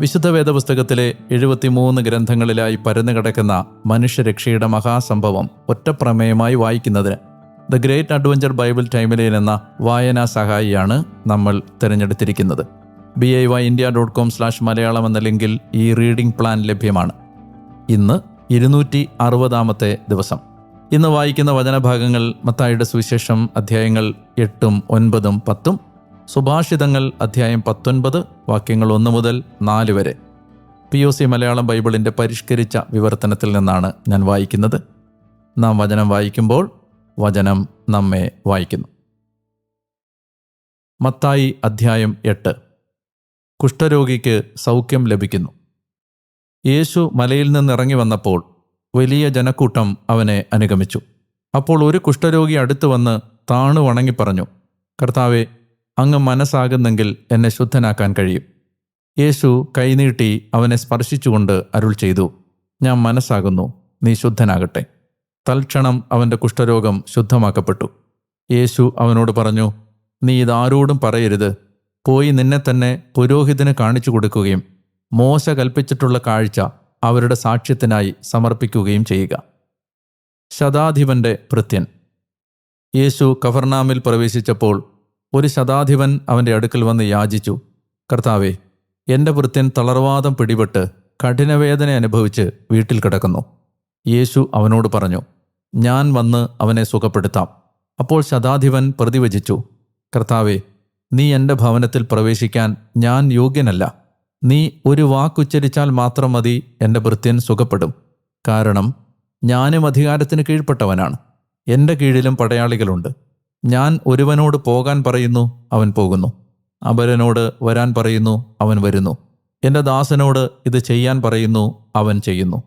വിശുദ്ധ വേദപുസ്തകത്തിലെ എഴുപത്തിമൂന്ന് ഗ്രന്ഥങ്ങളിലായി പരന്നു കിടക്കുന്ന മനുഷ്യരക്ഷയുടെ മഹാസംഭവം ഒറ്റപ്രമേയമായി വായിക്കുന്നതിന് ദ ഗ്രേറ്റ് അഡ്വഞ്ചർ ബൈബിൾ ടൈമിലെ എന്ന വായനാ സഹായിയാണ് നമ്മൾ തിരഞ്ഞെടുത്തിരിക്കുന്നത്. B I Y India dot com slash Malayalam എന്ന ലിങ്കിൽ ഈ റീഡിംഗ് പ്ലാൻ ലഭ്യമാണ്. ഇന്ന് ഇരുന്നൂറ്റി അറുപതാമത്തെ ദിവസം. ഇന്ന് വായിക്കുന്ന വചനഭാഗങ്ങൾ മത്തായിയുടെ സുവിശേഷം അധ്യായങ്ങൾ എട്ടും ഒൻപതും പത്തും സുഭാഷിതങ്ങൾ അധ്യായം പത്തൊൻപത് വാക്യങ്ങൾ ഒന്ന് മുതൽ നാല് വരെ. പി ഒ സി മലയാളം ബൈബിളിന്റെ പരിഷ്കരിച്ച വിവർത്തനത്തിൽ നിന്നാണ് ഞാൻ വായിക്കുന്നത്. നാം വചനം വായിക്കുമ്പോൾ വചനം നമ്മെ വായിക്കുന്നു. മത്തായി അധ്യായം എട്ട്. കുഷ്ഠരോഗിക്ക് സൗഖ്യം ലഭിക്കുന്നു. യേശു മലയിൽ നിന്നിറങ്ങി വന്നപ്പോൾ വലിയ ജനക്കൂട്ടം അവനെ അനുഗമിച്ചു. അപ്പോൾ ഒരു കുഷ്ഠരോഗി അടുത്തു വന്ന് താണു വണങ്ങി പറഞ്ഞു കർത്താവെ അങ്ങ് മനസ്സാകുന്നെങ്കിൽ എന്നെ ശുദ്ധനാക്കാൻ കഴിയും. യേശു കൈനീട്ടി അവനെ സ്പർശിച്ചുകൊണ്ട് അരുൾ ചെയ്തു. ഞാൻ മനസ്സാകുന്നു നീ ശുദ്ധനാകട്ടെ. തൽക്ഷണം അവന്റെ കുഷ്ഠരോഗം ശുദ്ധമാക്കപ്പെട്ടു. യേശു അവനോട് പറഞ്ഞു നീ ഇതാരോടും പറയരുത്. പോയി നിന്നെ തന്നെ പുരോഹിതന് കാണിച്ചു കൊടുക്കുകയും മോശ കൽപ്പിച്ചിട്ടുള്ള കാഴ്ച അവരുടെ സാക്ഷ്യത്തിനായി സമർപ്പിക്കുകയും ചെയ്യുക. ശതാധിപന്റെ ഭൃത്യൻ. യേശു കഫർനാമിൽ പ്രവേശിച്ചപ്പോൾ ഒരു ശതാധിപൻ അവന്റെ അടുക്കൽ വന്ന് യാചിച്ചു. കർത്താവേ എന്റെ വൃത്യൻ തളർവാദം പിടിപെട്ട് കഠിനവേദന അനുഭവിച്ച് വീട്ടിൽ കിടക്കുന്നു. യേശു അവനോട് പറഞ്ഞു ഞാൻ വന്ന് അവനെ സുഖപ്പെടുത്താം. അപ്പോൾ ശതാധിപൻ പ്രതിവചിച്ചു കർത്താവേ നീ എന്റെ ഭവനത്തിൽ പ്രവേശിക്കാൻ ഞാൻ യോഗ്യനല്ല. നീ ഒരു വാക്കുച്ചരിച്ചാൽ മാത്രം മതി എന്റെ വൃത്യൻ സുഖപ്പെടും. കാരണം ഞാനും അധികാരത്തിന് കീഴ്പ്പെട്ടവനാണ്. എന്റെ കീഴിലും പടയാളികളുണ്ട്. ഞാൻ ഒരുവനോട് പോകാൻ പറയുന്നു അവൻ പോകുന്നു. അപരനോട് വരാൻ പറയുന്നു അവൻ വരുന്നു. എന്റെ ദാസനോട് ഇത് ചെയ്യാൻ പറയുന്നു അവൻ ചെയ്യുന്നു.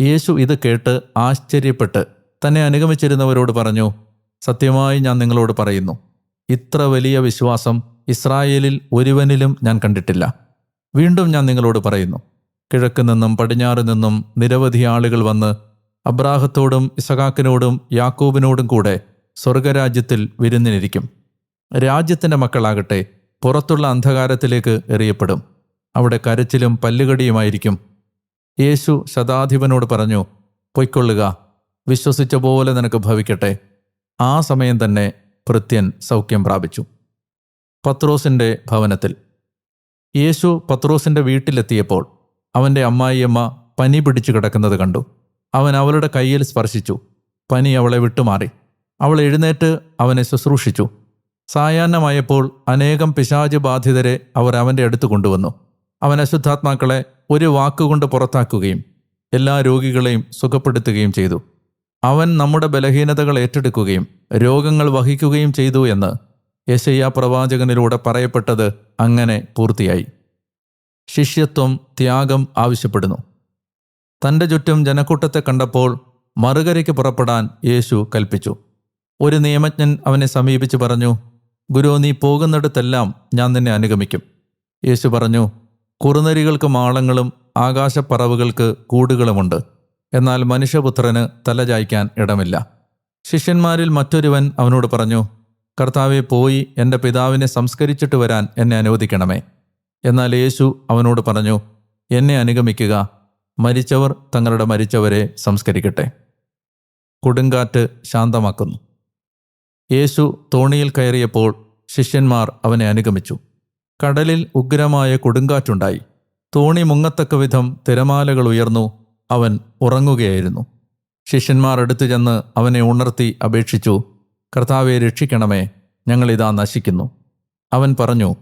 യേശു ഇത് കേട്ട് ആശ്ചര്യപ്പെട്ട് തന്നെ അനുഗമിച്ചിരുന്നവരോട് പറഞ്ഞു സത്യമായി ഞാൻ നിങ്ങളോട് പറയുന്നു ഇത്ര വലിയ വിശ്വാസം ഇസ്രായേലിൽ ഒരുവനിലും ഞാൻ കണ്ടിട്ടില്ല. വീണ്ടും ഞാൻ നിങ്ങളോട് പറയുന്നു കിഴക്ക് നിന്നും പടിഞ്ഞാറ് നിന്നും നിരവധി ആളുകൾ വന്ന് അബ്രാഹത്തോടും ഇസഹാക്കിനോടും യാക്കോബിനോടും കൂടെ സ്വർഗരാജ്യത്തിൽ വിരുന്നിനിരിക്കും. രാജ്യത്തിന്റെ മക്കളാകട്ടെ പുറത്തുള്ള അന്ധകാരത്തിലേക്ക് എറിയപ്പെടും. അവിടെ കരച്ചിലും പല്ലുകടിയുമായിരിക്കും. യേശു ശതാധിപനോട് പറഞ്ഞു പൊയ്ക്കൊള്ളുക. വിശ്വസിച്ച പോലെ നിനക്ക് ഭവിക്കട്ടെ. ആ സമയം തന്നെ ഭൃത്യൻ സൗഖ്യം പ്രാപിച്ചു. പത്രോസിന്റെ ഭവനത്തിൽ. യേശു പത്രോസിന്റെ വീട്ടിലെത്തിയപ്പോൾ അവന്റെ അമ്മായിയമ്മ പനി പിടിച്ചു കിടക്കുന്നത് കണ്ടു. അവൻ അവളുടെ കയ്യിൽ സ്പർശിച്ചു. പനി അവളെ വിട്ടുമാറി. അവൾ എഴുന്നേറ്റ് അവനെ ശുശ്രൂഷിച്ചു. സായാഹ്നമായപ്പോൾ അനേകം പിശാജ് ബാധിതരെ അവർ അവന്റെ അടുത്ത് കൊണ്ടുവന്നു. അവൻ അശുദ്ധാത്മാക്കളെ ഒരു വാക്കുകൊണ്ട് പുറത്താക്കുകയും എല്ലാ രോഗികളെയും സുഖപ്പെടുത്തുകയും ചെയ്തു. അവൻ നമ്മുടെ ബലഹീനതകൾ ഏറ്റെടുക്കുകയും രോഗങ്ങൾ വഹിക്കുകയും ചെയ്തു എന്ന് യശയ്യ പ്രവാചകനിലൂടെ പറയപ്പെട്ടത് അങ്ങനെ പൂർത്തിയായി. ശിഷ്യത്വം ത്യാഗം ആവശ്യപ്പെടുന്നു. തന്റെ ചുറ്റും ജനക്കൂട്ടത്തെ കണ്ടപ്പോൾ മറുകരയ്ക്ക് പുറപ്പെടാൻ യേശു കൽപ്പിച്ചു. ഒരു നിയമജ്ഞൻ അവനെ സമീപിച്ച് പറഞ്ഞു ഗുരു നീ പോകുന്നിടത്തെല്ലാം ഞാൻ നിന്നെ അനുഗമിക്കും. യേശു പറഞ്ഞു കുറുനരികൾക്ക് മാളങ്ങളും ആകാശപ്പറവുകൾക്ക് കൂടുകളുമുണ്ട്. എന്നാൽ മനുഷ്യപുത്രന് തലചായ്ക്കാൻ ഇടമില്ല. ശിഷ്യന്മാരിൽ മറ്റൊരുവൻ അവനോട് പറഞ്ഞു കർത്താവെ പോയി എന്റെ പിതാവിനെ സംസ്കരിച്ചിട്ട് വരാൻ എന്നെ അനുവദിക്കണമേ. എന്നാൽ യേശു അവനോട് പറഞ്ഞു എന്നെ അനുഗമിക്കുക മരിച്ചവർ തങ്ങളുടെ മരിച്ചവരെ സംസ്കരിക്കട്ടെ. കൊടുങ്കാറ്റ് ശാന്തമാക്കുന്നു. യേശു തോണിയിൽ കയറിയപ്പോൾ ശിഷ്യന്മാർ അവനെ അനുഗമിച്ചു. കടലിൽ ഉഗ്രമായ കൊടുങ്കാറ്റുണ്ടായി. തോണി മുങ്ങത്തക്ക വിധം തിരമാലകൾ ഉയർന്നു. അവൻ ഉറങ്ങുകയായിരുന്നു. ശിഷ്യന്മാർ അടുത്തു ചെന്ന് അവനെ ഉണർത്തി അപേക്ഷിച്ചു കർത്താവെ രക്ഷിക്കണമേ ഞങ്ങളിതാ നശിക്കുന്നു. അവൻ പറഞ്ഞു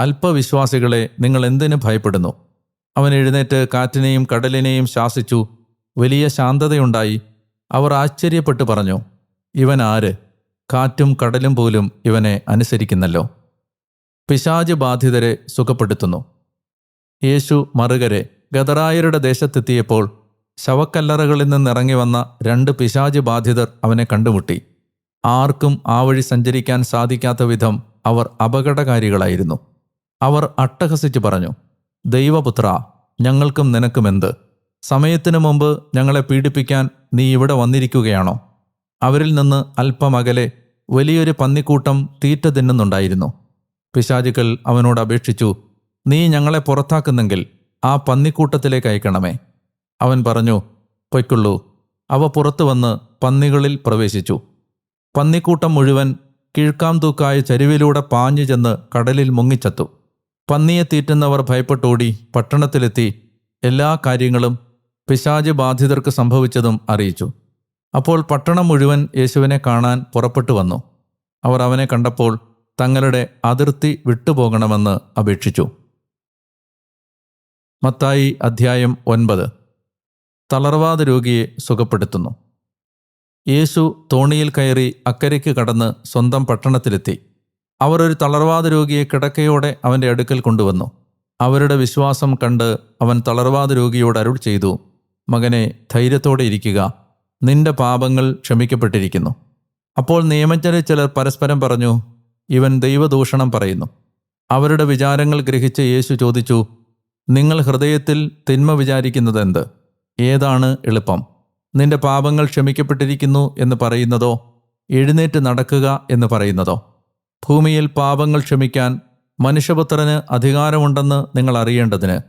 അല്പവിശ്വാസികളെ നിങ്ങൾ എന്തിനു ഭയപ്പെടുന്നു? അവൻ എഴുന്നേറ്റ് കാറ്റിനെയും കടലിനെയും ശാസിച്ചു. വലിയ ശാന്തതയുണ്ടായി. അവർ ആശ്ചര്യപ്പെട്ടു പറഞ്ഞു ഇവൻ ആര്? കാറ്റും കടലും പോലും ഇവനെ അനുസരിക്കുന്നല്ലോ. പിശാജ് ബാധിതരെ സുഖപ്പെടുത്തുന്നു. യേശു മറുകരെ ഗദറായരുടെ ദേശത്തെത്തിയപ്പോൾ ശവക്കല്ലറകളിൽ നിന്നിറങ്ങി വന്ന രണ്ട് പിശാച് ബാധിതർ അവനെ കണ്ടുമുട്ടി. ആർക്കും ആ വഴി സഞ്ചരിക്കാൻ സാധിക്കാത്ത വിധം അവർ അപകടകാരികളായിരുന്നു. അവർ അട്ടഹസിച്ചു പറഞ്ഞു ദൈവപുത്ര ഞങ്ങൾക്കും നിനക്കും എന്ത്? സമയത്തിനു മുമ്പ് ഞങ്ങളെ പീഡിപ്പിക്കാൻ നീ ഇവിടെ വന്നിരിക്കുകയാണോ? അവരിൽ നിന്ന് അല്പം അകലെ വലിയൊരു പന്നിക്കൂട്ടം തീറ്റ തിന്നുന്നുണ്ടായിരുന്നു. പിശാചുക്കൾ അവനോട് അപേക്ഷിച്ചു നീ ഞങ്ങളെ പുറത്താക്കുന്നെങ്കിൽ ആ പന്നിക്കൂട്ടത്തിലേക്ക് അയക്കണമേ. അവൻ പറഞ്ഞു പൊയ്ക്കുള്ളൂ. അവ പുറത്തു വന്ന് പന്നികളിൽ പ്രവേശിച്ചു. പന്നിക്കൂട്ടം മുഴുവൻ കീഴ്ക്കാം തൂക്കായ ചരിവിലൂടെ പാഞ്ഞു ചെന്ന് കടലിൽ മുങ്ങിച്ചത്തു. പന്നിയെ തീറ്റുന്നവർ ഭയപ്പെട്ടോടി പട്ടണത്തിലെത്തി എല്ലാ കാര്യങ്ങളും പിശാജ് ബാധിതർക്ക് സംഭവിച്ചതും അറിയിച്ചു. അപ്പോൾ പട്ടണം മുഴുവൻ യേശുവിനെ കാണാൻ പുറപ്പെട്ടു വന്നു. അവർ അവനെ കണ്ടപ്പോൾ തങ്ങളുടെ അതിർത്തി വിട്ടുപോകണമെന്ന് അപേക്ഷിച്ചു. മത്തായി അധ്യായം ഒൻപത്. തളർവാദ രോഗിയെ സുഖപ്പെടുത്തുന്നു. യേശു തോണിയിൽ കയറി അക്കരയ്ക്ക് കടന്ന് സ്വന്തം പട്ടണത്തിലെത്തി. അവർ ഒരു തളർവാദ രോഗിയെ കിടക്കയോടെ അവന്റെ അടുക്കൽ കൊണ്ടുവന്നു. അവരുടെ വിശ്വാസം കണ്ട് അവൻ തളർവാദ രോഗിയോട് അരുൾ ചെയ്തു മകനെ ധൈര്യത്തോടെ ഇരിക്കുക. നിന്റെ പാപങ്ങൾ ക്ഷമിക്കപ്പെട്ടിരിക്കുന്നു. അപ്പോൾ നിയമജ്ഞരിൽ ചിലർ പരസ്പരം പറഞ്ഞു ഇവൻ ദൈവദൂഷണം പറയുന്നു. അവരുടെ വിചാരങ്ങൾ ഗ്രഹിച്ച് യേശു ചോദിച്ചു നിങ്ങൾ ഹൃദയത്തിൽ തിന്മ വിചാരിക്കുന്നതെന്ത്? ഏതാണ് എളുപ്പം? നിന്റെ പാപങ്ങൾ ക്ഷമിക്കപ്പെട്ടിരിക്കുന്നു എന്ന് പറയുന്നതോ എഴുന്നേറ്റ് നടക്കുക എന്ന് പറയുന്നതോ? ഭൂമിയിൽ പാപങ്ങൾ ക്ഷമിക്കാൻ മനുഷ്യപുത്രന് അധികാരമുണ്ടെന്ന് നിങ്ങൾ അറിയേണ്ടതിന്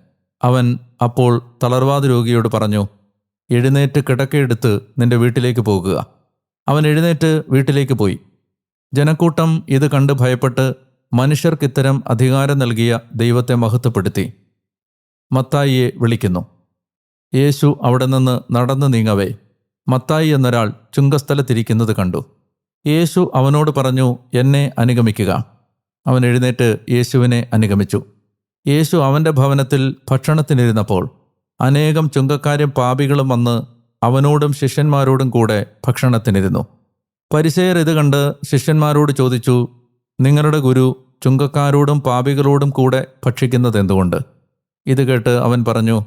അവൻ അപ്പോൾ തളർവാദ രോഗിയോട് പറഞ്ഞു എഴുന്നേറ്റ് കിടക്കയെടുത്ത് നിന്റെ വീട്ടിലേക്ക് പോകുക. അവൻ എഴുന്നേറ്റ് വീട്ടിലേക്ക് പോയി. ജനക്കൂട്ടം ഇത് കണ്ട് ഭയപ്പെട്ട് മനുഷ്യർക്ക് മനുഷ്യർക്കിത്തരം അധികാരം നൽകിയ ദൈവത്തെ മഹത്വപ്പെടുത്തി. മത്തായിയെ വിളിക്കുന്നു. യേശു അവിടെ നിന്ന് നടന്നു നീങ്ങവേ. മത്തായി എന്നൊരാൾ ചുങ്കസ്ഥലത്തിരിക്കുന്നത് കണ്ടു. യേശു അവനോട് പറഞ്ഞു എന്നെ അനുഗമിക്കുക. അവൻ എഴുന്നേറ്റ് യേശുവിനെ അനുഗമിച്ചു. യേശു അവന്റെ ഭവനത്തിൽ ഭക്ഷണത്തിനിരുന്നപ്പോൾ അനേകം ചുങ്കക്കാരും പാപികളും വന്ന് അവനോടും ശിഷ്യന്മാരോടും കൂടെ ഭക്ഷണത്തിനിരുന്നു. പരിസയർ ഇത് കണ്ട് ശിഷ്യന്മാരോട് ചോദിച്ചു നിങ്ങളുടെ ഗുരു ചുങ്കക്കാരോടും പാപികളോടും കൂടെ ഭക്ഷിക്കുന്നത് എന്തുകൊണ്ട്? ഇത് കേട്ട് അവൻ പറഞ്ഞു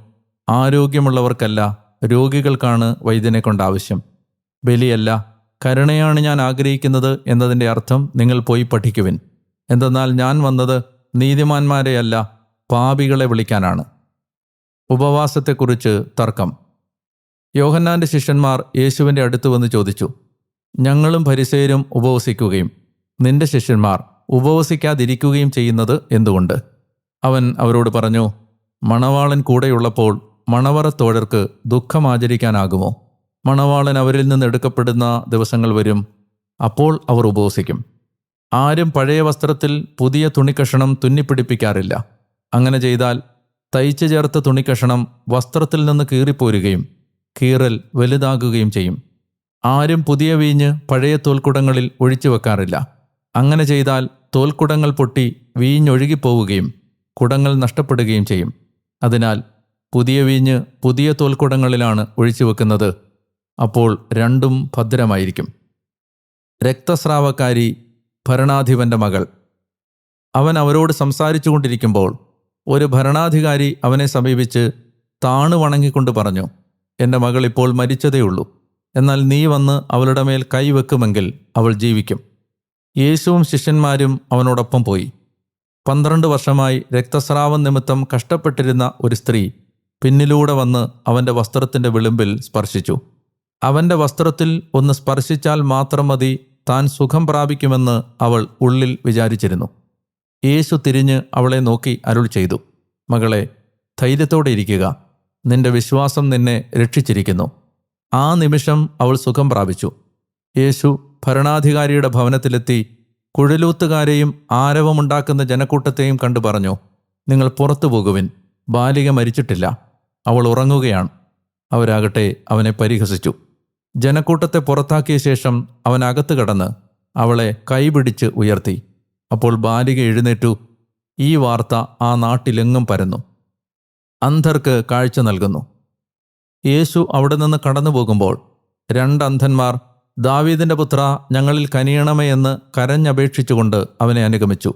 ആരോഗ്യമുള്ളവർക്കല്ല രോഗികൾക്കാണ് വൈദ്യനെ കൊണ്ട് ആവശ്യം. ബലിയല്ല കരുണയാണ് ഞാൻ ആഗ്രഹിക്കുന്നത് എന്നതിന്റെ അർത്ഥം നിങ്ങൾ പോയി പഠിക്കുവിൻ. എന്തെന്നാൽ ഞാൻ വന്നത് നീതിമാന്മാരെയല്ല പാപികളെ വിളിക്കാനാണ്. ഉപവാസത്തെക്കുറിച്ച് തർക്കം. യോഹന്നാന്റെ ശിഷ്യന്മാർ യേശുവിന്റെ അടുത്ത് വന്ന് ചോദിച്ചു ഞങ്ങളും പരിസയരും ഉപവസിക്കുകയും നിന്റെ ശിഷ്യന്മാർ ഉപവസിക്കാതിരിക്കുകയും ചെയ്യുന്നത് എന്തുകൊണ്ട്? അവൻ അവരോട് പറഞ്ഞു മണവാളൻ കൂടെയുള്ളപ്പോൾ മണവറത്തോഴർക്ക് ദുഃഖം ആചരിക്കാനാകുമോ? മണവാളൻ അവരിൽ നിന്ന് എടുക്കപ്പെടുന്ന ദിവസങ്ങൾ വരും അപ്പോൾ അവർ ഉപവസിക്കും. ആരും പഴയ വസ്ത്രത്തിൽ പുതിയ തുണിക്കഷണം തുന്നിപ്പിടിപ്പിക്കാറില്ല. അങ്ങനെ ചെയ്താൽ തയ്ച്ചു ചേർത്ത തുണിക്കഷണം വസ്ത്രത്തിൽ നിന്ന് കീറിപ്പോരുകയും കീറൽ വലുതാകുകയും ചെയ്യും. ആരും പുതിയ വീഞ്ഞ് പഴയ തോൽക്കുടങ്ങളിൽ ഒഴിച്ചു വെക്കാറില്ല. അങ്ങനെ ചെയ്താൽ തോൽക്കുടങ്ങൾ പൊട്ടി വീഞ്ഞൊഴുകിപ്പോവുകയും കുടങ്ങൾ നഷ്ടപ്പെടുകയും ചെയ്യും. അതിനാൽ പുതിയ വീഞ്ഞ് പുതിയ തോൽക്കുടങ്ങളിലാണ് ഒഴിച്ചു വെക്കുന്നത്. അപ്പോൾ രണ്ടും ഭദ്രമായിരിക്കും. രക്തസ്രാവക്കാരി ഭരണാധിപന്റെ മകൾ. അവൻ അവരോട് സംസാരിച്ചു കൊണ്ടിരിക്കുമ്പോൾ ഒരു ഭരണാധികാരി അവനെ സമീപിച്ച് താണു വണങ്ങിക്കൊണ്ട് പറഞ്ഞു എന്റെ മകൾ ഇപ്പോൾ മരിച്ചതേയുള്ളൂ എന്നാൽ നീ വന്ന് അവളുടെ മേൽ കൈവെക്കുമെങ്കിൽ അവൾ ജീവിക്കും. യേശുവും ശിഷ്യന്മാരും അവനോടൊപ്പം പോയി. പന്ത്രണ്ട് വർഷമായി രക്തസ്രാവം നിമിത്തം കഷ്ടപ്പെട്ടിരുന്ന ഒരു സ്ത്രീ പിന്നിലൂടെ വന്ന് അവന്റെ വസ്ത്രത്തിന്റെ വിളിമ്പിൽ സ്പർശിച്ചു. അവന്റെ വസ്ത്രത്തിൽ ഒന്ന് സ്പർശിച്ചാൽ മാത്രം മതി താൻ സുഖം പ്രാപിക്കുമെന്ന് അവൾ ഉള്ളിൽ വിചാരിച്ചിരുന്നു. യേശു തിരിഞ്ഞ് അവളെ നോക്കി അരുൾ ചെയ്തു. മകളെ ധൈര്യത്തോടെ ഇരിക്കുക. നിന്റെ വിശ്വാസം നിന്നെ രക്ഷിച്ചിരിക്കുന്നു. ആ നിമിഷം അവൾ സുഖം പ്രാപിച്ചു. യേശു ഭരണാധികാരിയുടെ ഭവനത്തിലെത്തി കുഴലൂത്തുകാരെയും ആരവമുണ്ടാക്കുന്ന ജനക്കൂട്ടത്തെയും കണ്ടു പറഞ്ഞു നിങ്ങൾ പുറത്തു പോകുവിൻ. ബാലിക മരിച്ചിട്ടില്ല. അവൾ ഉറങ്ങുകയാണ്. അവരാകട്ടെ അവനെ പരിഹസിച്ചു. ജനക്കൂട്ടത്തെ പുറത്താക്കിയ ശേഷം അവൻ അകത്ത് കടന്ന് അവളെ കൈപിടിച്ച് ഉയർത്തി. അപ്പോൾ ബാലിക എഴുന്നേറ്റു. ഈ വാർത്ത ആ നാട്ടിലെങ്ങും പരന്നു. അന്ധർക്ക് കാഴ്ച നൽകുന്നു. യേശു അവിടെ നിന്ന് കടന്നു പോകുമ്പോൾ രണ്ട് ദാവീദിന്റെ പുത്ര ഞങ്ങളിൽ കനിയണമേ എന്ന് കരഞ്ഞപേക്ഷിച്ചുകൊണ്ട് അവനെ അനുഗമിച്ചു.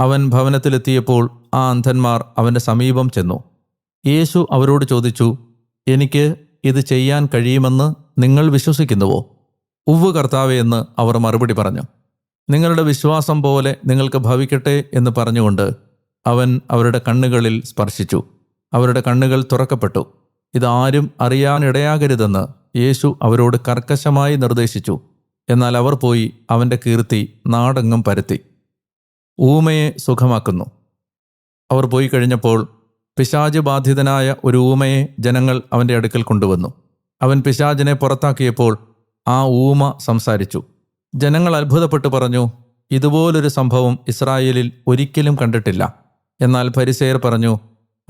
അവൻ ഭവനത്തിലെത്തിയപ്പോൾ ആ അന്ധന്മാർ അവന്റെ സമീപം ചെന്നു. യേശു അവരോട് ചോദിച്ചു എനിക്ക് ഇത് ചെയ്യാൻ കഴിയുമെന്ന് നിങ്ങൾ വിശ്വസിക്കുന്നുവോ? ഉവ്വ് കർത്താവേ എന്ന് അവർ മറുപടി പറഞ്ഞു. നിങ്ങളുടെ വിശ്വാസം പോലെ നിങ്ങൾക്ക് ഭവിക്കട്ടെ എന്ന് പറഞ്ഞുകൊണ്ട് അവൻ അവരുടെ കണ്ണുകളിൽ സ്പർശിച്ചു. അവരുടെ കണ്ണുകൾ തുറക്കപ്പെട്ടു. ഇതാരും അറിയാനിടയാകരുതെന്ന് യേശു അവരോട് കർക്കശമായി നിർദ്ദേശിച്ചു. എന്നാൽ അവർ പോയി അവന്റെ കീർത്തി നാടെങ്ങും പരത്തി. ഊമയെ സുഖമാക്കുന്നു. അവർ പോയി കഴിഞ്ഞപ്പോൾ പിശാജ് ബാധിതനായ ഒരു ഊമയെ ജനങ്ങൾ അവന്റെ അടുക്കൽ കൊണ്ടുവന്നു. അവൻ പിശാജിനെ പുറത്താക്കിയപ്പോൾ ആ ഊമ സംസാരിച്ചു. ജനങ്ങൾ അത്ഭുതപ്പെട്ടു പറഞ്ഞു ഇതുപോലൊരു സംഭവം ഇസ്രായേലിൽ ഒരിക്കലും കണ്ടിട്ടില്ല. എന്നാൽ പരിസേയർ പറഞ്ഞു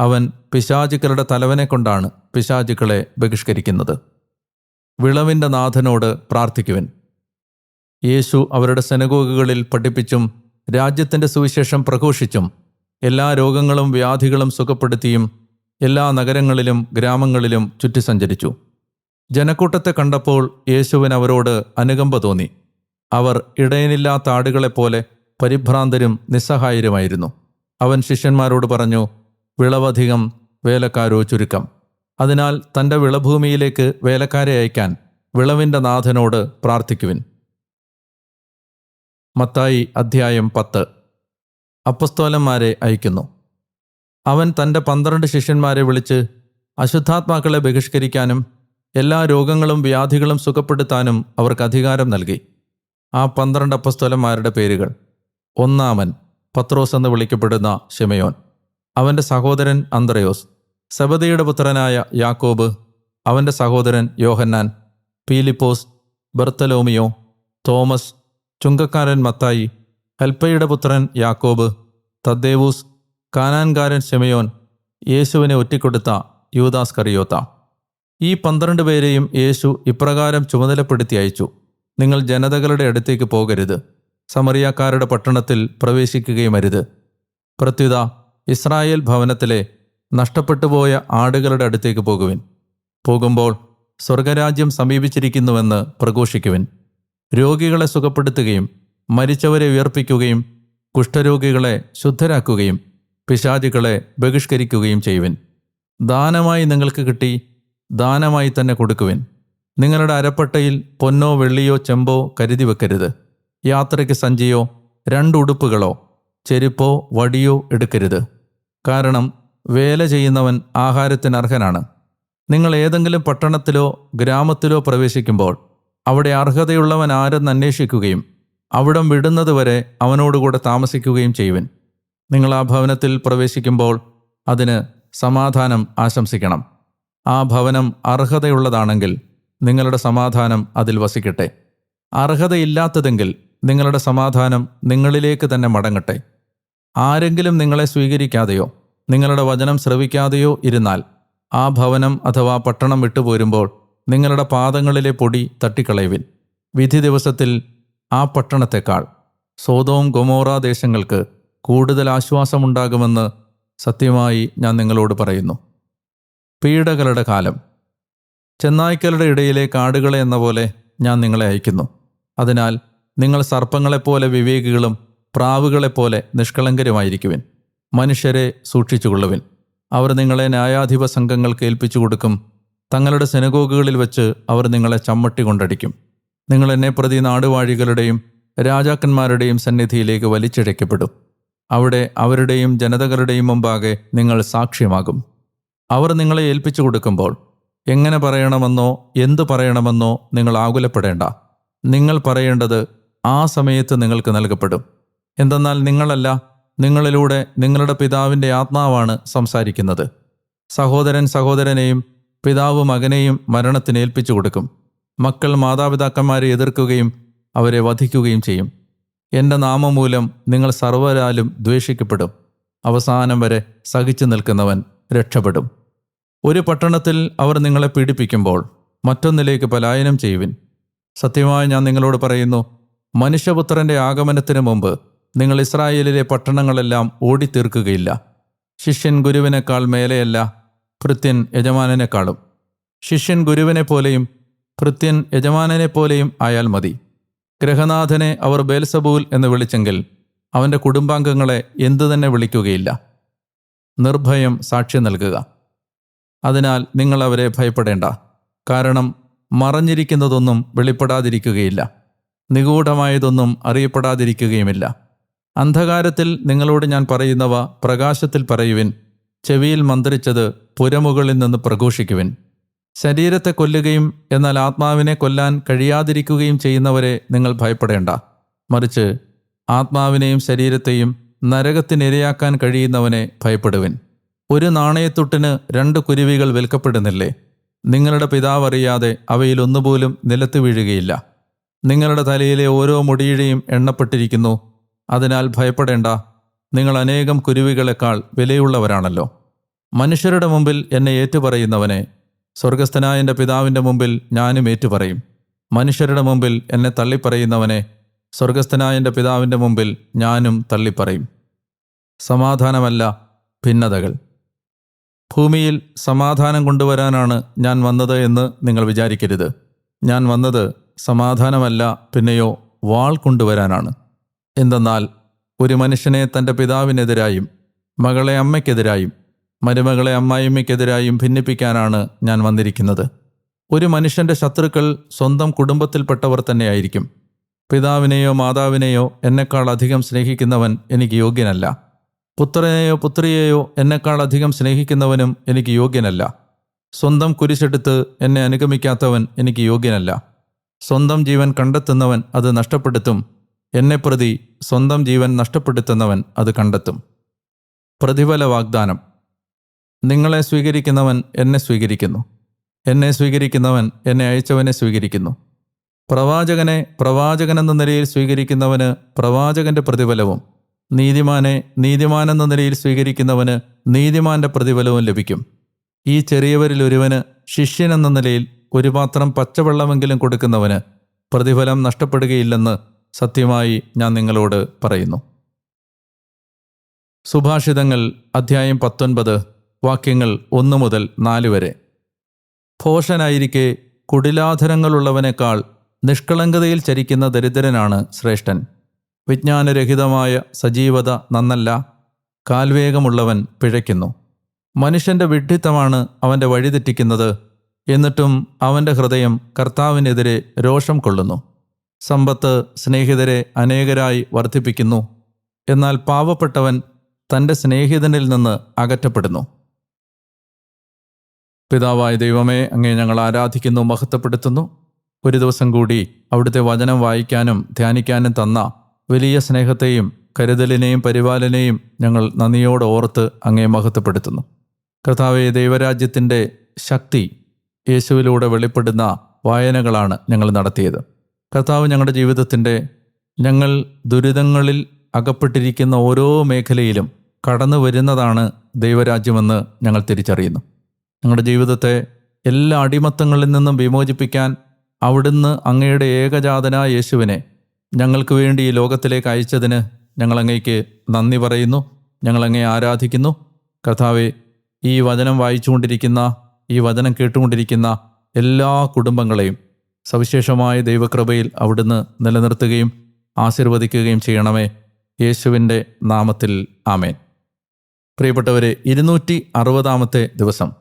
അവൻ പിശാചുക്കളുടെ തലവനെ കൊണ്ടാണ് പിശാചുക്കളെ ബഹിഷ്കരിക്കുന്നത്. വിളവിന്റെ നാഥനോട് പ്രാർത്ഥിക്കുവൻ. യേശു അവരുടെ സെനഗോഗുകളിൽ പഠിപ്പിച്ചും രാജ്യത്തിന്റെ സുവിശേഷം പ്രഘോഷിച്ചും എല്ലാ രോഗങ്ങളും വ്യാധികളും സുഖപ്പെടുത്തിയും എല്ലാ നഗരങ്ങളിലും ഗ്രാമങ്ങളിലും ചുറ്റി സഞ്ചരിച്ചു ജനക്കൂട്ടത്തെ കണ്ടപ്പോൾ യേശുവിന് അവരോട് അനുകമ്പ തോന്നി. അവർ ഇടയനില്ലാത്ത ആടുകളെപ്പോലെ പരിഭ്രാന്തരും നിസ്സഹായരുമായിരുന്നു. അവൻ ശിഷ്യന്മാരോട് പറഞ്ഞു വിളവധികം വേലക്കാരോ ചുരുക്കം. അതിനാൽ തന്റെ വിളഭൂമിയിലേക്ക് വേലക്കാരെ അയക്കാൻ വിളവിന്റെ നാഥനോട് പ്രാർത്ഥിക്കുവിൻ. മത്തായി അധ്യായം പത്ത്. അപ്പസ്തോലന്മാരെ അയക്കുന്നു. അവൻ തന്റെ പന്ത്രണ്ട് ശിഷ്യന്മാരെ വിളിച്ച് അശുദ്ധാത്മാക്കളെ ബഹിഷ്കരിക്കാനും എല്ലാ രോഗങ്ങളും വ്യാധികളും സുഖപ്പെടുത്താനും അവർക്ക് അധികാരം നൽകി. ആ പന്ത്രണ്ട് അപ്പസ്തോലന്മാരുടെ പേരുകൾ. ഒന്നാമൻ പത്രോസ് എന്ന് വിളിക്കപ്പെടുന്ന ഷെമയോൻ അവന്റെ സഹോദരൻ അന്ത്രയോസ്. സബദിയുടെ പുത്രനായ യാക്കോബ്. അവന്റെ സഹോദരൻ യോഹന്നാൻ. പീലിപ്പോസ് ബർത്തലോമിയോ തോമസ് ചുങ്കക്കാരൻ മത്തായി ഹൽപ്പയുടെ പുത്രൻ യാക്കോബ് തദ്ദേവൂസ് കാനാൻകാരൻ ഷെമയോൻ യേശുവിനെ ഒറ്റിക്കൊടുത്ത യൂദാസ് കറിയോത്ത ഈ പന്ത്രണ്ട് പേരെയും യേശു ഇപ്രകാരം ചുമതലപ്പെടുത്തി അയച്ചു. നിങ്ങൾ ജനതകളുടെ അടുത്തേക്ക് പോകരുത്. സമറിയാക്കാരുടെ പട്ടണത്തിൽ പ്രവേശിക്കുകയും അരുത്. പ്രത്യുത ഇസ്രായേൽ ഭവനത്തിലെ നഷ്ടപ്പെട്ടുപോയ ആടുകളുടെ അടുത്തേക്ക് പോകുവിൻ. പോകുമ്പോൾ സ്വർഗരാജ്യം സമീപിച്ചിരിക്കുന്നുവെന്ന് പ്രഘോഷിക്കുവിൻ. രോഗികളെ സുഖപ്പെടുത്തുകയും മരിച്ചവരെ ഉയർപ്പിക്കുകയും കുഷ്ഠരോഗികളെ ശുദ്ധരാക്കുകയും പിശാചുക്കളെ ബഹിഷ്കരിക്കുകയും ചെയ്യുവിൻ. ദാനമായി നിങ്ങൾക്ക് കിട്ടി ദാനമായി തന്നെ കൊടുക്കുവിൻ. നിങ്ങളുടെ അരപ്പട്ടയിൽ പൊന്നോ വെള്ളിയോ ചെമ്പോ കരുതി വെക്കരുത്. യാത്രയ്ക്ക് സഞ്ചിയോ രണ്ടുടുപ്പുകളോ ചെരുപ്പോ വടിയോ എടുക്കരുത്. കാരണം വേല ചെയ്യുന്നവൻ ആഹാരത്തിന് അർഹനാണ്. നിങ്ങൾ ഏതെങ്കിലും പട്ടണത്തിലോ ഗ്രാമത്തിലോ പ്രവേശിക്കുമ്പോൾ അവിടെ അർഹതയുള്ളവൻ ആരെന്ന് അന്വേഷിക്കുകയും അവിടം വിടുന്നതുവരെ അവനോടുകൂടെ താമസിക്കുകയും ചെയ്യുവൻ. നിങ്ങൾ ആ ഭവനത്തിൽ പ്രവേശിക്കുമ്പോൾ അതിന് സമാധാനം ആശംസിക്കണം. ആ ഭവനം അർഹതയുള്ളതാണെങ്കിൽ നിങ്ങളുടെ സമാധാനം അതിൽ വസിക്കട്ടെ. അർഹതയില്ലാത്തതെങ്കിൽ നിങ്ങളുടെ സമാധാനം നിങ്ങളിലേക്ക് തന്നെ മടങ്ങട്ടെ. ആരെങ്കിലും നിങ്ങളെ സ്വീകരിക്കാതെയോ നിങ്ങളുടെ വചനം ശ്രവിക്കാതെയോ ഇരുന്നാൽ ആ ഭവനം അഥവാ പട്ടണം വിട്ടുപോരുമ്പോൾ നിങ്ങളുടെ പാദങ്ങളിലെ പൊടി തട്ടിക്കളയുവിൻ. വിധി ദിവസത്തിൽ ആ പട്ടണത്തെക്കാൾ സോതോം ഗൊമോറ ദേശങ്ങൾക്ക് കൂടുതൽ ആശ്വാസമുണ്ടാകുമെന്ന് സത്യമായി ഞാൻ നിങ്ങളോട് പറയുന്നു. പീഡകളുടെ കാലം. ചെന്നായ്ക്കളുടെ ഇടയിലെ കാടുകളെ എന്ന പോലെ ഞാൻ നിങ്ങളെ അയക്കുന്നു. അതിനാൽ നിങ്ങൾ സർപ്പങ്ങളെപ്പോലെ വിവേകികളും പ്രാവുകളെപ്പോലെ നിഷ്കളങ്കരുമായിരിക്കുവിൻ. മനുഷ്യരെ സൂക്ഷിച്ചുകൊള്ളുവിൻ. അവർ നിങ്ങളെ ന്യായാധിപ സംഘങ്ങൾ ഏൽപ്പിച്ചു കൊടുക്കും. തങ്ങളുടെ സെനഗോഗുകളിൽ വെച്ച് അവർ നിങ്ങളെ ചമ്മട്ടി കൊണ്ടടിക്കും. നിങ്ങൾ എന്നെ പ്രതി നാടുവാഴികളുടെയും രാജാക്കന്മാരുടെയും സന്നിധിയിലേക്ക് വലിച്ചിഴയ്ക്കപ്പെടും അവിടെ അവരുടെയും ജനതകളുടെയും മുമ്പാകെ നിങ്ങൾ സാക്ഷ്യമാകും. അവർ നിങ്ങളെ ഏൽപ്പിച്ചു കൊടുക്കുമ്പോൾ എങ്ങനെ പറയണമെന്നോ എന്ത് പറയണമെന്നോ നിങ്ങൾ ആകുലപ്പെടേണ്ട. നിങ്ങൾ പറയേണ്ടത് ആ സമയത്ത് നിങ്ങൾക്ക് നൽകപ്പെടും. എന്തെന്നാൽ നിങ്ങളല്ല നിങ്ങളിലൂടെ നിങ്ങളുടെ പിതാവിന്റെ ആത്മാവാണ് സംസാരിക്കുന്നത്. സഹോദരൻ സഹോദരനെയും പിതാവ് മകനെയും മരണത്തിന് ഏൽപ്പിച്ചു കൊടുക്കും. മക്കൾ മാതാപിതാക്കന്മാരെ എതിർക്കുകയും അവരെ വധിക്കുകയും ചെയ്യും. എന്റെ നാമമൂലം നിങ്ങൾ സർവരാലും ദ്വേഷിക്കപ്പെടും. അവസാനം വരെ സഹിച്ചു നിൽക്കുന്നവൻ രക്ഷപ്പെടും. ഒരു പട്ടണത്തിൽ അവർ നിങ്ങളെ പീഡിപ്പിക്കുമ്പോൾ മറ്റൊന്നിലേക്ക് പലായനം ചെയ്യുവിൻ. സത്യമായി ഞാൻ നിങ്ങളോട് പറയുന്നു മനുഷ്യപുത്രന്റെ ആഗമനത്തിന് മുമ്പ് നിങ്ങൾ ഇസ്രായേലിലെ പട്ടണങ്ങളെല്ലാം ഓടിത്തീർക്കുകയില്ല. ശിഷ്യൻ ഗുരുവിനേക്കാൾ മേലെയല്ല ഭൃത്യൻ യജമാനനേക്കാളും. ശിഷ്യൻ ഗുരുവിനെ പോലെയും ഭൃത്യൻ യജമാനനെ പോലെയും ആയാൽ മതി. ഗ്രഹനാഥനെ അവർ ബേൽസബൂൽ എന്ന് വിളിച്ചെങ്കിൽ അവന്റെ കുടുംബാംഗങ്ങളെ എന്തു തന്നെ വിളിക്കുകയില്ല. നിർഭയം സാക്ഷ്യം നൽകുക. അതിനാൽ നിങ്ങൾ അവരെ ഭയപ്പെടേണ്ട. കാരണം മറഞ്ഞിരിക്കുന്നതൊന്നും വെളിപ്പെടാതിരിക്കുകയില്ല. നിഗൂഢമായതൊന്നും അറിയപ്പെടാതിരിക്കുകയുമില്ല. അന്ധകാരത്തിൽ നിങ്ങളോട് ഞാൻ പറയുന്നവ പ്രകാശത്തിൽ പറയുവിൻ. ചെവിയിൽ മന്ത്രിച്ചത് പുരമുകളിൽ നിന്ന് പ്രഘോഷിക്കുവിൻ. ശരീരത്തെ കൊല്ലുകയും എന്നാൽ ആത്മാവിനെ കൊല്ലാൻ കഴിയാതിരിക്കുകയും ചെയ്യുന്നവരെ നിങ്ങൾ ഭയപ്പെടേണ്ട. മറിച്ച് ആത്മാവിനെയും ശരീരത്തെയും നരകത്തിനിരയാക്കാൻ കഴിയുന്നവനെ ഭയപ്പെടുവിൻ. ഒരു നാണയത്തുട്ടിന് രണ്ട് കുരുവികൾ വിൽക്കപ്പെടുന്നില്ലേ? നിങ്ങളുടെ പിതാവ് അറിയാതെ അവയിൽ ഒന്നുപോലും നിലത്ത് വീഴുകയില്ല. നിങ്ങളുടെ തലയിലെ ഓരോ മുടിയുടെയും എണ്ണപ്പെട്ടിരിക്കുന്നു. അതിനാൽ ഭയപ്പെടേണ്ട. നിങ്ങൾ അനേകം കുരുവികളെക്കാൾ വിലയുള്ളവരാണല്ലോ. മനുഷ്യരുടെ മുമ്പിൽ എന്നെ ഏറ്റുപറയുന്നവനെ സ്വർഗസ്ഥനായ എന്റെ പിതാവിന്റെ മുമ്പിൽ ഞാനും ഏറ്റുപറയും. മനുഷ്യരുടെ മുമ്പിൽ എന്നെ തള്ളിപ്പറയുന്നവനെ സ്വർഗസ്ഥനായ എന്റെ പിതാവിന്റെ മുമ്പിൽ ഞാനും തള്ളിപ്പറയും. സമാധാനമല്ല ഭിന്നതകൾ. ഭൂമിയിൽ സമാധാനം കൊണ്ടുവരാനാണ് ഞാൻ വന്നത് എന്ന് നിങ്ങൾ വിചാരിക്കരുത്. ഞാൻ വന്നത് സമാധാനമല്ല പിന്നെയോ വാൾ കൊണ്ടുവരാനാണ്. എന്തെന്നാൽ ഒരു മനുഷ്യനെ തന്റെ പിതാവിനെതിരായും മകളെ അമ്മയ്ക്കെതിരായും മരുമകളെ അമ്മായിമ്മയ്ക്കെതിരായും ഭിന്നിപ്പിക്കാനാണ് ഞാൻ വന്നിരിക്കുന്നത്. ഒരു മനുഷ്യന്റെ ശത്രുക്കൾ സ്വന്തം കുടുംബത്തിൽപ്പെട്ടവർ തന്നെയായിരിക്കും. പിതാവിനെയോ മാതാവിനെയോ എന്നെക്കാൾ അധികം സ്നേഹിക്കുന്നവൻ എനിക്ക് യോഗ്യനല്ല. പുത്രനെയോ പുത്രിയെയോ എന്നെക്കാൾ അധികം സ്നേഹിക്കുന്നവനും എനിക്ക് യോഗ്യനല്ല. സ്വന്തം കുരിശെടുത്ത് എന്നെ അനുഗമിക്കാത്തവൻ എനിക്ക് യോഗ്യനല്ല. സ്വന്തം ജീവൻ കണ്ടെത്തുന്നവൻ അത് നഷ്ടപ്പെടുത്തും. എന്നെ പ്രതി സ്വന്തം ജീവൻ നഷ്ടപ്പെടുത്തുന്നവൻ അത് കണ്ടെത്തും. പ്രതിഫല വാഗ്ദാനം. നിങ്ങളെ സ്വീകരിക്കുന്നവൻ എന്നെ സ്വീകരിക്കുന്നു. എന്നെ സ്വീകരിക്കുന്നവൻ എന്നെ അയച്ചവനെ സ്വീകരിക്കുന്നു. പ്രവാചകനെ പ്രവാചകനെന്ന നിലയിൽ സ്വീകരിക്കുന്നവന് പ്രവാചകന്റെ പ്രതിഫലവും നീതിമാനെ നീതിമാനെന്ന നിലയിൽ സ്വീകരിക്കുന്നവന് നീതിമാന്റെ പ്രതിഫലവും ലഭിക്കും. ഈ ചെറിയവരിൽ ഒരുവന് ശിഷ്യനെന്ന നിലയിൽ ഒരു പാത്രം പച്ചവെള്ളമെങ്കിലും കൊടുക്കുന്നവന് പ്രതിഫലം നഷ്ടപ്പെടുകയില്ലെന്ന് സത്യമായി ഞാൻ നിങ്ങളോട് പറയുന്നു. സുഭാഷിതങ്ങൾ അധ്യായം പത്തൊൻപത് വാക്യങ്ങൾ ഒന്ന് മുതൽ നാല് വരെ. ഭോഷനായിരിക്കെ കുടിലാധരങ്ങളുള്ളവനേക്കാൾ നിഷ്കളങ്കതയിൽ ചരിക്കുന്ന ദരിദ്രനാണ് ശ്രേഷ്ഠൻ. വിജ്ഞാനരഹിതമായ സജീവത നന്നല്ല കാൽവേഗമുള്ളവൻ പിഴയ്ക്കുന്നു. മനുഷ്യന്റെ വിഡ്ഢിത്തമാണ് അവന്റെ വഴിതെറ്റിക്കുന്നത് എന്നിട്ടും അവന്റെ ഹൃദയം കർത്താവിനെതിരെ രോഷം കൊള്ളുന്നു. സമ്പത്ത് സ്നേഹിതരെ അനേകരായി വർദ്ധിപ്പിക്കുന്നു എന്നാൽ പാവപ്പെട്ടവൻ തന്റെ സ്നേഹിതനിൽ നിന്ന് അകറ്റപ്പെടുന്നു. പിതാവായ ദൈവമേ അങ്ങേ ഞങ്ങൾ ആരാധിക്കുന്നു മഹത്വപ്പെടുത്തുന്നു. ഒരു ദിവസം കൂടി അവിടുത്തെ വചനം വായിക്കാനും ധ്യാനിക്കാനും തന്ന വലിയ സ്നേഹത്തെയും കരുതലിനെയും പരിപാലനയും ഞങ്ങൾ നന്ദിയോടെ ഓർത്ത് അങ്ങേ മഹത്വപ്പെടുത്തുന്നു. കർത്താവെ ദൈവരാജ്യത്തിന്റെ ശക്തി യേശുവിലൂടെ വെളിപ്പെടുന്ന വായനകളാണ് ഞങ്ങൾ നടത്തിയത്. കർത്താവ് ഞങ്ങളുടെ ജീവിതത്തിന്റെ ഞങ്ങൾ ദുരിതങ്ങളിൽ അകപ്പെട്ടിരിക്കുന്ന ഓരോ മേഖലയിലും കടന്നു വരുന്നതാണ് ദൈവരാജ്യമെന്ന് ഞങ്ങൾ തിരിച്ചറിയുന്നു. ഞങ്ങളുടെ ജീവിതത്തെ എല്ലാ അടിമത്തങ്ങളിൽ നിന്നും വിമോചിപ്പിക്കാൻ അവിടുന്ന് അങ്ങയുടെ ഏകജാതനായ യേശുവിനെ ഞങ്ങൾക്ക് വേണ്ടി ഈ ലോകത്തിലേക്ക് അയച്ചതിന് ഞങ്ങളങ്ങയ്ക്ക് നന്ദി പറയുന്നു. ഞങ്ങളങ്ങയെ ആരാധിക്കുന്നു. കർത്താവെ ഈ വചനം വായിച്ചുകൊണ്ടിരിക്കുന്ന ഈ വചനം കേട്ടുകൊണ്ടിരിക്കുന്ന എല്ലാ കുടുംബങ്ങളെയും സവിശേഷമായ ദൈവകൃപയിൽ അവിടുന്ന് നിലനിർത്തുകയും ആശീർവദിക്കുകയും ചെയ്യണമേ. യേശുവിന്റെ നാമത്തിൽ ആമേൻ. പ്രിയപ്പെട്ടവരെ ഇരുന്നൂറ്റി അറുപതാമത്തെ ദിവസം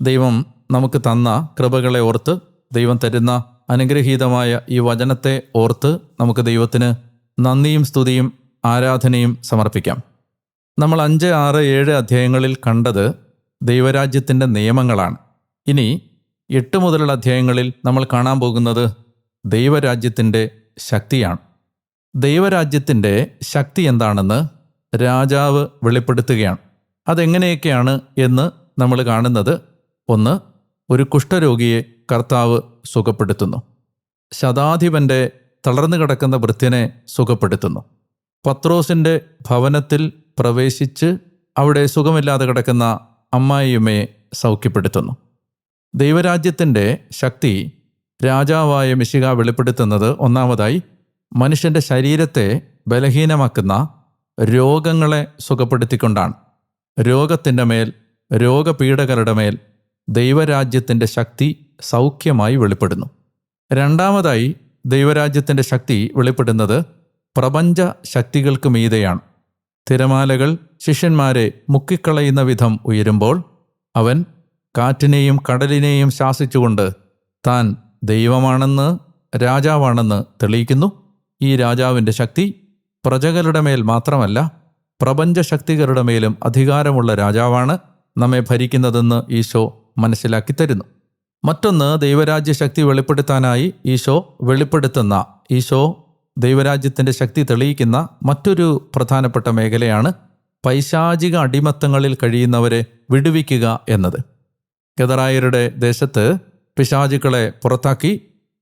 ദൈവം നമുക്ക് തന്ന കൃപകളെ ഓർത്ത് ദൈവം തരുന്ന അനുഗ്രഹീതമായ ഈ വചനത്തെ ഓർത്ത് നമുക്ക് ദൈവത്തിന് നന്ദിയും സ്തുതിയും ആരാധനയും സമർപ്പിക്കാം. നമ്മൾ അഞ്ച് ആറ് ഏഴ് അധ്യായങ്ങളിൽ കണ്ടത് ദൈവരാജ്യത്തിന്റെ നിയമങ്ങളാണ്. ഇനി എട്ട് മുതലുള്ള അധ്യായങ്ങളിൽ നമ്മൾ കാണാൻ പോകുന്നത് ദൈവരാജ്യത്തിന്റെ ശക്തിയാണ്. ദൈവരാജ്യത്തിന്റെ ശക്തി എന്താണെന്ന് രാജാവ് വെളിപ്പെടുത്തുകയാണ്. അതെങ്ങനെയൊക്കെയാണ് എന്ന് നമ്മൾ കാണുന്നത്? ഒന്ന് ഒരു കുഷ്ഠരോഗിയെ കർത്താവ് സുഖപ്പെടുത്തുന്നു. ശതാധിപന്റെ തളർന്നു കിടക്കുന്ന വൃത്യനെ സുഖപ്പെടുത്തുന്നു. പത്രോസിന്റെ ഭവനത്തിൽ പ്രവേശിച്ച് അവിടെ സുഖമില്ലാതെ കിടക്കുന്ന അമ്മായിയമ്മയെ സൗഖ്യപ്പെടുത്തുന്നു. ദൈവരാജ്യത്തിന്റെ ശക്തി രാജാവായ മിശിക വെളിപ്പെടുത്തുന്നത് ഒന്നാമതായി മനുഷ്യന്റെ ശരീരത്തെ ബലഹീനമാക്കുന്ന രോഗങ്ങളെ സുഖപ്പെടുത്തിക്കൊണ്ടാണ്. രോഗത്തിന്റെ മേൽ രോഗപീഠകരുടെ മേൽ ദൈവരാജ്യത്തിന്റെ ശക്തി സൗഖ്യമായി വെളിപ്പെടുന്നു. രണ്ടാമതായി ദൈവരാജ്യത്തിന്റെ ശക്തി വെളിപ്പെടുന്നത് പ്രപഞ്ച ശക്തികൾക്ക് മീതെയാണ്. തിരമാലകൾ ശിഷ്യന്മാരെ മുക്കിക്കളയുന്ന വിധം ഉയരുമ്പോൾ അവൻ കാറ്റിനെയും കടലിനെയും ശാസിച്ചുകൊണ്ട് താൻ ദൈവമാണെന്ന് രാജാവാണെന്ന് തെളിയിക്കുന്നു. ഈ രാജാവിന്റെ ശക്തി പ്രജകളുടെ മേൽ മാത്രമല്ല പ്രപഞ്ചശക്തികളുടെ മേലും അധികാരമുള്ള രാജാവാണ് നമ്മെ ഭരിക്കുന്നതെന്ന് ഈശോ മനസ്സിലാക്കി തരുന്നു. മറ്റൊന്ന് ദൈവരാജ്യ ശക്തി വെളിപ്പെടുത്താനായി ഈശോ വെളിപ്പെടുത്തുന്ന ഈശോ ദൈവരാജ്യത്തിന്റെ ശക്തി തെളിയിക്കുന്ന മറ്റൊരു പ്രധാനപ്പെട്ട മേഖലയാണ് പൈശാചിക അടിമത്തങ്ങളിൽ കഴിയുന്നവരെ വിടുവിക്കുക എന്നത്. ഗതറായരുടെ ദേശത്ത് പിശാചുക്കളെ പുറത്താക്കി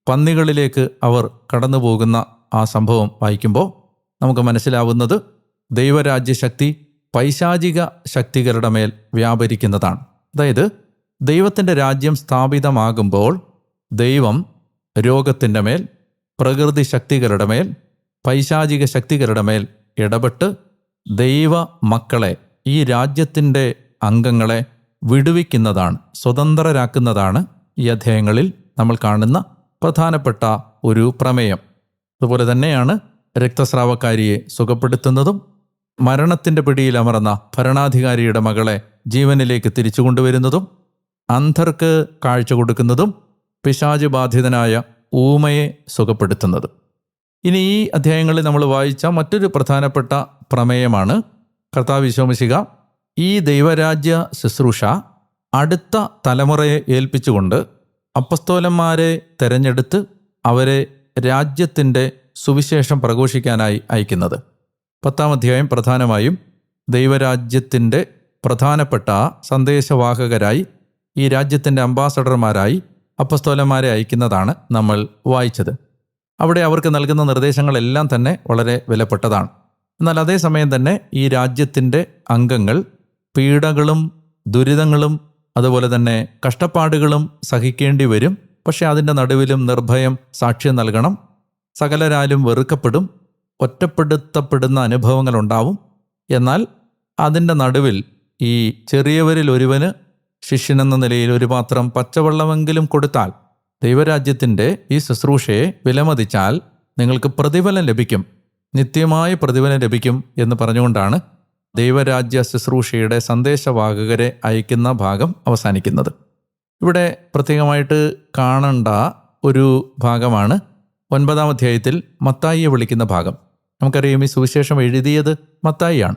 പന്നികളിലേക്ക് അവർ കടന്നു പോകുന്ന ആ സംഭവം വായിക്കുമ്പോൾ നമുക്ക് മനസ്സിലാവുന്നത് ദൈവരാജ്യ ശക്തി പൈശാചിക ശക്തികളുടെ മേൽ വ്യാപരിക്കുന്നതാണ്. അതായത് ദൈവത്തിന്റെ രാജ്യം സ്ഥാപിതമാകുമ്പോൾ ദൈവം രോഗത്തിന്റെ മേൽ പ്രകൃതി ശക്തികളുടെ മേൽ പൈശാചിക ശക്തികളുടെ മേൽ ഇടപെട്ട് ദൈവ മക്കളെ ഈ രാജ്യത്തിന്റെ അംഗങ്ങളെ വിടുവിക്കുന്നതാണ് സ്വതന്ത്രരാക്കുന്നതാണ് ഈ അധ്യായങ്ങളിൽ നമ്മൾ കാണുന്ന പ്രധാനപ്പെട്ട ഒരു പ്രമേയം. അതുപോലെ തന്നെയാണ് രക്തസ്രാവക്കാരിയെ സുഖപ്പെടുത്തുന്നതും മരണത്തിന്റെ പിടിയിൽ അമർന്ന ഭരണാധികാരിയുടെ മകളെ ജീവനിലേക്ക് തിരിച്ചു കൊണ്ടുവരുന്നതും അന്ധർക്ക് കാഴ്ച കൊടുക്കുന്നതും പിശാച് ബാധിതനായ ഊമയെ സുഖപ്പെടുത്തുന്നതും. ഇനി ഈ അധ്യായങ്ങളിൽ നമ്മൾ വായിച്ച മറ്റൊരു പ്രധാനപ്പെട്ട പ്രമേയമാണ് കർത്താവ് വിശ്വമിശിക ഈ ദൈവരാജ്യ ശുശ്രൂഷ അടുത്ത തലമുറയെ ഏൽപ്പിച്ചുകൊണ്ട് അപ്പസ്തോലന്മാരെ തെരഞ്ഞെടുത്ത് അവരെ രാജ്യത്തിന്റെ സുവിശേഷം പ്രഘോഷിക്കാനായി അയക്കുന്നത്. പത്താം അധ്യായം പ്രധാനമായും ദൈവരാജ്യത്തിന്റെ പ്രധാനപ്പെട്ട സന്ദേശവാഹകരായി ഈ രാജ്യത്തിന്റെ അംബാസഡർമാരായി അപ്പസ്തോലന്മാരെ അയക്കുന്നതാണ് നമ്മൾ വായിച്ചത്. അവിടെ അവർക്ക് നൽകുന്ന നിർദ്ദേശങ്ങളെല്ലാം തന്നെ വളരെ വിലപ്പെട്ടതാണ്. എന്നാൽ അതേസമയം തന്നെ ഈ രാജ്യത്തിന്റെ അംഗങ്ങൾ പീഡകളും ദുരിതങ്ങളും അതുപോലെ തന്നെ കഷ്ടപ്പാടുകളും സഹിക്കേണ്ടി വരും. പക്ഷേ അതിന്റെ നടുവിലും നിർഭയം സാക്ഷ്യം നൽകണം. സകലരാലും വെറുക്കപ്പെടും ഒറ്റപ്പെടുത്തപ്പെടുന്ന അനുഭവങ്ങളുണ്ടാവും. എന്നാൽ അതിന്റെ നടുവിൽ ഈ ചെറിയവരിൽ ഒരുവന് ശിഷ്യനെന്ന നിലയിൽ ഒരു പാത്രം പച്ചവെള്ളമെങ്കിലും കൊടുത്താൽ ദൈവരാജ്യത്തിന്റെ ഈ ശുശ്രൂഷയെ വിലമതിച്ചാൽ നിങ്ങൾക്ക് പ്രതിഫലം ലഭിക്കും. നിത്യമായ പ്രതിഫലം ലഭിക്കും എന്ന് പറഞ്ഞുകൊണ്ടാണ് ദൈവരാജ്യ ശുശ്രൂഷയുടെ സന്ദേശവാഹകരെ അയക്കുന്ന ഭാഗം അവസാനിക്കുന്നത്. ഇവിടെ പ്രത്യേകമായിട്ട് കാണേണ്ട ഒരു ഭാഗമാണ് ഒൻപതാം അധ്യായത്തിൽ മത്തായിയെ വിളിക്കുന്ന ഭാഗം. നമുക്കറിയാം ഈ സുവിശേഷം എഴുതിയത് മത്തായിയാണ്.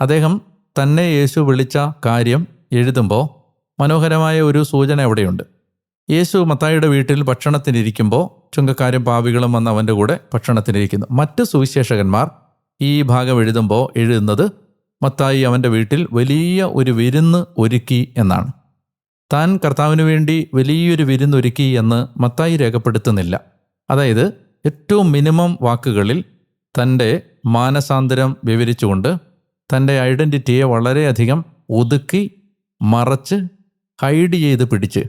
അദ്ദേഹം തന്നെ യേശു വിളിച്ച കാര്യം എഴുതുമ്പോൾ മനോഹരമായ ഒരു സൂചന അവിടെയുണ്ട്. യേശു മത്തായിയുടെ വീട്ടിൽ ഭക്ഷണത്തിനിരിക്കുമ്പോൾ ചുങ്കക്കാരും പാവികളും വന്ന് അവന്റെ കൂടെ ഭക്ഷണത്തിനിരിക്കുന്നു. മറ്റ് സുവിശേഷകന്മാർ ഈ ഭാഗം എഴുതുമ്പോൾ എഴുതുന്നത് മത്തായി അവന്റെ വീട്ടിൽ വലിയ ഒരു വിരുന്ന് ഒരുക്കി എന്നാണ്. താൻ കർത്താവിന് വേണ്ടി വലിയൊരു വിരുന്നൊരുക്കി എന്ന് മത്തായി രേഖപ്പെടുത്തുന്നില്ല. അതായത് ഏറ്റവും മിനിമം വാക്കുകളിൽ തന്റെ മാനസാന്തരം വിവരിച്ചുകൊണ്ട് തന്റെ ഐഡന്റിറ്റിയെ വളരെയധികം ഒതുക്കി മറച്ച് ഹൈഡ് ചെയ്ത് പിടിച്ച്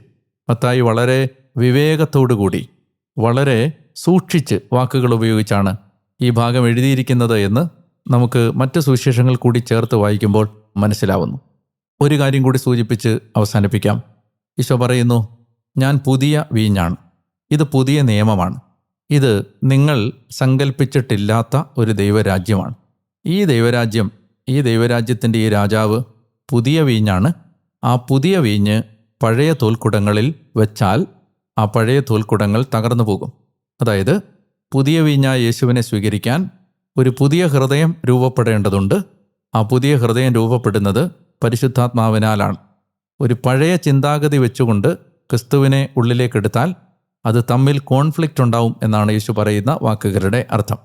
മത്തായി വളരെ വിവേകത്തോടു കൂടി വളരെ സൂക്ഷിച്ച് വാക്കുകൾ ഉപയോഗിച്ചാണ് ഈ ഭാഗം എഴുതിയിരിക്കുന്നത് എന്ന് നമുക്ക് മറ്റ് സുവിശേഷങ്ങൾ കൂടി ചേർത്ത് വായിക്കുമ്പോൾ മനസ്സിലാവുന്നു. ഒരു കാര്യം കൂടി സൂചിപ്പിച്ച് അവസാനിപ്പിക്കാം. ഈശോ പറയുന്നു ഞാൻ പുതിയ വീഞ്ഞാണ്. ഇത് പുതിയ നിയമമാണ്. ഇത് നിങ്ങൾ സങ്കല്പിച്ചിട്ടില്ലാത്ത ഒരു ദൈവരാജ്യമാണ്. ഈ ദൈവരാജ്യം ഈ ദൈവരാജ്യത്തിന്റെ ഈ രാജാവ് പുതിയ വീഞ്ഞാണ് ആ പുതിയ വീഞ്ഞ് പഴയ തോൽക്കുടങ്ങളിൽ വെച്ചാൽ ആ പഴയ തോൽക്കുടങ്ങൾ തകർന്നു പോകും. അതായത് പുതിയ വീഞ്ഞായ യേശുവിനെ സ്വീകരിക്കാൻ ഒരു പുതിയ ഹൃദയം രൂപപ്പെടേണ്ടതുണ്ട്. ആ പുതിയ ഹൃദയം രൂപപ്പെടുന്നത് പരിശുദ്ധാത്മാവിനാലാണ്. ഒരു പഴയ ചിന്താഗതി വെച്ചുകൊണ്ട് ക്രിസ്തുവിനെ ഉള്ളിലേക്കെടുത്താൽ അത് തമ്മിൽ കോൺഫ്ലിക്റ്റ് ഉണ്ടാവും എന്നാണ് യേശു പറയുന്ന വാക്കുകളുടെ അർത്ഥം.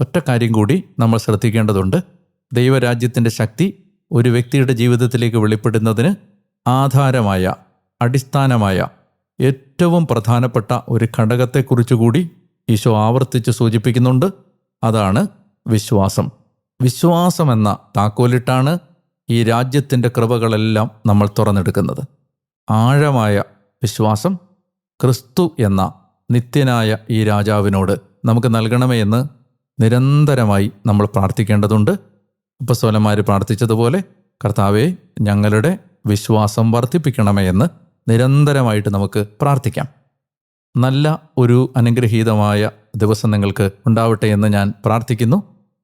ഒറ്റ കാര്യം കൂടി നമ്മൾ ശ്രദ്ധിക്കേണ്ടതുണ്ട്. ദൈവരാജ്യത്തിന്റെ ശക്തി ഒരു വ്യക്തിയുടെ ജീവിതത്തിലേക്ക് വെളിപ്പെടുന്നതിന് ആധാരമായ അടിസ്ഥാനമായ ഏറ്റവും പ്രധാനപ്പെട്ട ഒരു ഘടകത്തെക്കുറിച്ചുകൂടി ഈശോ ആവർത്തിച്ച് സൂചിപ്പിക്കുന്നുണ്ട്. അതാണ് വിശ്വാസം. വിശ്വാസം എന്ന താക്കോലിട്ടാണ് ഈ രാജ്യത്തിന്റെ കൃപകളെല്ലാം നമ്മൾ തുറന്നെടുക്കുന്നത്. ആഴമായ വിശ്വാസം ക്രിസ്തു എന്ന നിത്യനായ ഈ രാജാവിനോട് നമുക്ക് നൽകണമേ എന്ന് നിരന്തരമായി നമ്മൾ പ്രാർത്ഥിക്കേണ്ടതുണ്ട്. അപ്പസ്വലന്മാർ പ്രാർത്ഥിച്ചതുപോലെ കർത്താവെ ഞങ്ങളുടെ വിശ്വാസം വർദ്ധിപ്പിക്കണമേ എന്ന് നിരന്തരമായിട്ട് നമുക്ക് പ്രാർത്ഥിക്കാം. നല്ല ഒരു അനുഗ്രഹീതമായ ദിവസം നിങ്ങൾക്ക് ഉണ്ടാവട്ടെ എന്ന് ഞാൻ പ്രാർത്ഥിക്കുന്നു.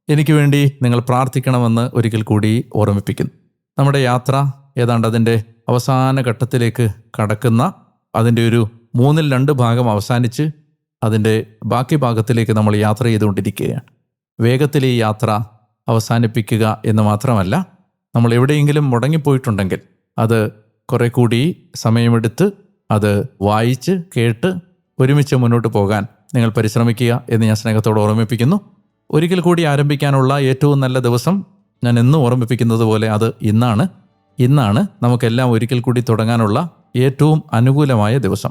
എനിക്ക് വേണ്ടി നിങ്ങൾ പ്രാർത്ഥിക്കണമെന്ന് ഒരിക്കൽ കൂടി ഓർമ്മിപ്പിക്കുന്നു. നമ്മുടെ യാത്ര ഏതാണ്ട് അതിന്റെ അവസാന ഘട്ടത്തിലേക്ക് കടക്കുന്ന അതിന്റെ ഒരു മൂന്നിൽ രണ്ട് ഭാഗം അവസാനിച്ച് അതിന്റെ ബാക്കി ഭാഗത്തിലേക്ക് നമ്മൾ യാത്ര ചെയ്തുകൊണ്ടിരിക്കുകയാണ്. വേഗത്തിൽ ഈ യാത്ര അവസാനിപ്പിക്കുക എന്ന് മാത്രമല്ല നമ്മൾ എവിടെയെങ്കിലും മുടങ്ങിപ്പോയിട്ടുണ്ടെങ്കിൽ അത് കുറെ കൂടി സമയമെടുത്ത് അത് വായിച്ച് കേട്ട് ഒരുമിച്ച് മുന്നോട്ട് പോകാൻ നിങ്ങൾ പരിശ്രമിക്കുക എന്ന് ഞാൻ സ്നേഹത്തോട് ഓർമ്മിപ്പിക്കുന്നു. ഒരിക്കൽ കൂടി ആരംഭിക്കാനുള്ള ഏറ്റവും നല്ല ദിവസം ഞാൻ എന്നും ഓർമ്മിപ്പിക്കുന്നത് പോലെ അത് ഇന്നാണ്. ഇന്നാണ് നമുക്കെല്ലാം ഒരിക്കൽ കൂടി തുടങ്ങാനുള്ള ഏറ്റവും അനുകൂലമായ ദിവസം.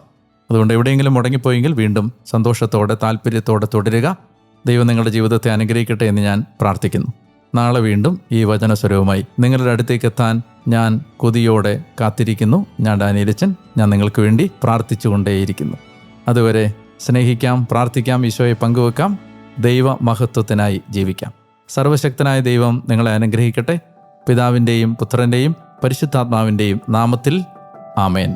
അതുകൊണ്ട് എവിടെയെങ്കിലും മുടങ്ങിപ്പോയെങ്കിൽ വീണ്ടും സന്തോഷത്തോടെ താല്പര്യത്തോടെ തുടരുക. ദൈവം നിങ്ങളുടെ ജീവിതത്തെ അനുഗ്രഹിക്കട്ടെ എന്ന് ഞാൻ പ്രാർത്ഥിക്കുന്നു. നാളെ വീണ്ടും ഈ വചനസ്വരവുമായി നിങ്ങളുടെ അടുത്തേക്ക് എത്താൻ ഞാൻ കൊതിയോടെ കാത്തിരിക്കുന്നു. ഞാൻ ഡാനിയലച്ചൻ. ഞാൻ നിങ്ങൾക്ക് വേണ്ടി പ്രാർത്ഥിച്ചുകൊണ്ടേയിരിക്കുന്നു. അതുവരെ സ്നേഹിക്കാം പ്രാർത്ഥിക്കാം ഈശോയെ പങ്കുവെക്കാം. ദൈവ മഹത്വത്തിനായി ജീവിക്കാം. സർവശക്തനായ ദൈവം നിങ്ങളെ അനുഗ്രഹിക്കട്ടെ. പിതാവിന്റെയും പുത്രന്റെയും പരിശുദ്ധാത്മാവിന്റെയും നാമത്തിൽ ആമേൻ.